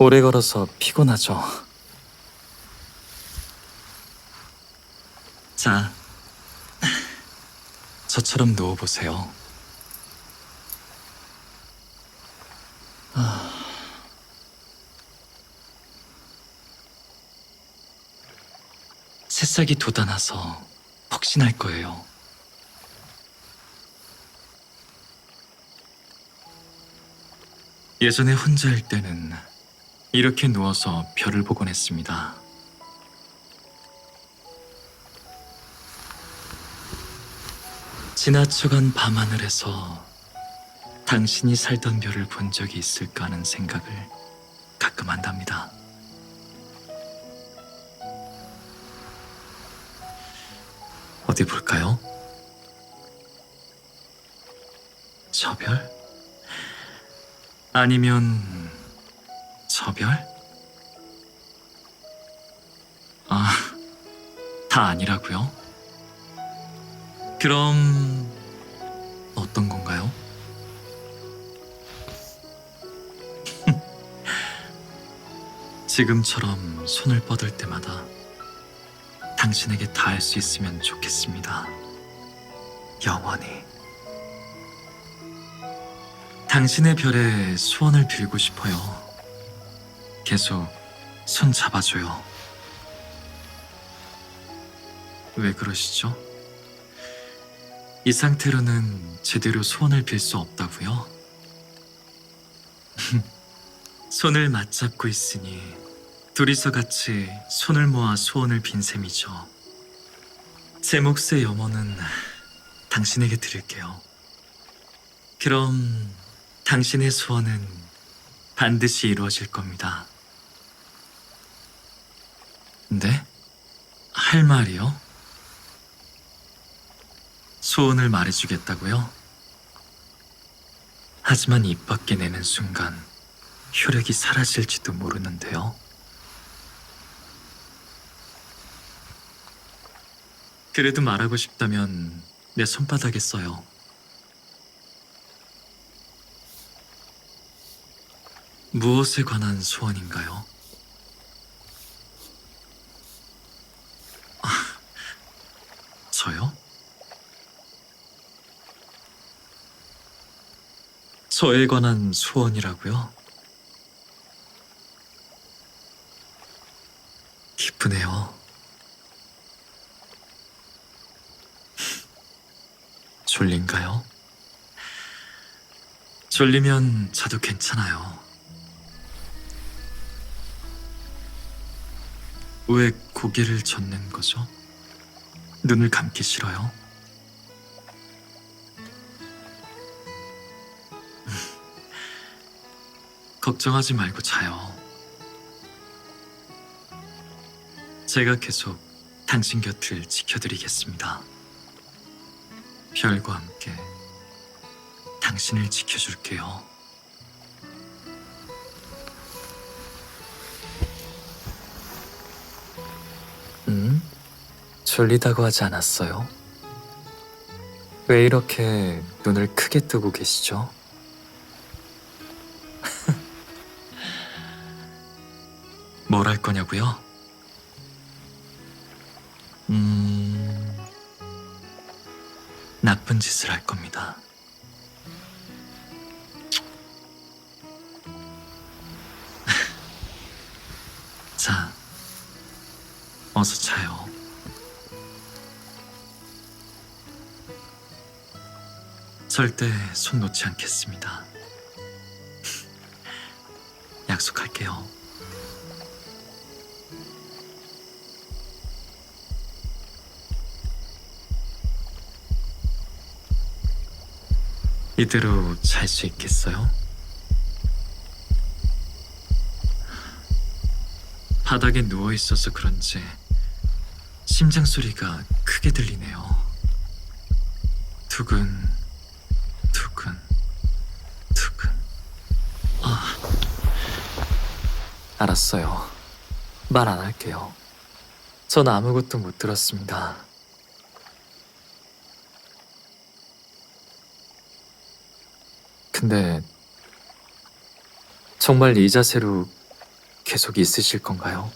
오래 걸어서 피곤하죠. 자, 저처럼 누워보세요. 아. 새싹이 돋아나서 폭신할 거예요. 예전에 혼자일 때는 이렇게 누워서 별을 보곤 했습니다. 지나쳐간 밤하늘에서 당신이 살던 별을 본 적이 있을까 하는 생각을 가끔 한답니다. 어디 볼까요? 저 별? 아니면 저 별? 아, 다 아니라고요? 그럼 어떤 건가요? 지금처럼 손을 뻗을 때마다 당신에게 닿을 수 있으면 좋겠습니다. 영원히. 당신의 별에 소원을 빌고 싶어요. 계속 손 잡아줘요. 왜 그러시죠? 이 상태로는 제대로 소원을 빌 수 없다고요? 손을 맞잡고 있으니 둘이서 같이 손을 모아 소원을 빈 셈이죠. 제 몫의 염원은 당신에게 드릴게요. 그럼 당신의 소원은 반드시 이루어질 겁니다. 네? 할 말이요? 소원을 말해주겠다고요? 하지만 입 밖에 내는 순간 효력이 사라질지도 모르는데요. 그래도 말하고 싶다면 내 손바닥에 써요. 무엇에 관한 소원인가요? 저요? 저에 관한 소원이라고요? 기쁘네요. 졸린가요? 졸리면 자도 괜찮아요. 왜 고개를 젓는 거죠? 눈을 감기 싫어요? 걱정하지 말고 자요. 제가 계속 당신 곁을 지켜드리겠습니다. 별과 함께 당신을 지켜줄게요. 졸리다고 하지 않았어요? 왜 이렇게 눈을 크게 뜨고 계시죠? 뭘 할 거냐고요? 음, 나쁜 짓을 할 겁니다. 자, 어서 자요. 절대 손 놓지 않겠습니다. 약속할게요. 이대로 잘 수 있겠어요? 바닥에 누워 있어서 그런지 심장 소리가 크게 들리네요. 두근, 두근, 두근. 아, 알았어요. 말 안 할게요. 전 아무것도 못 들었습니다. 근데 정말 이 자세로 계속 있으실 건가요?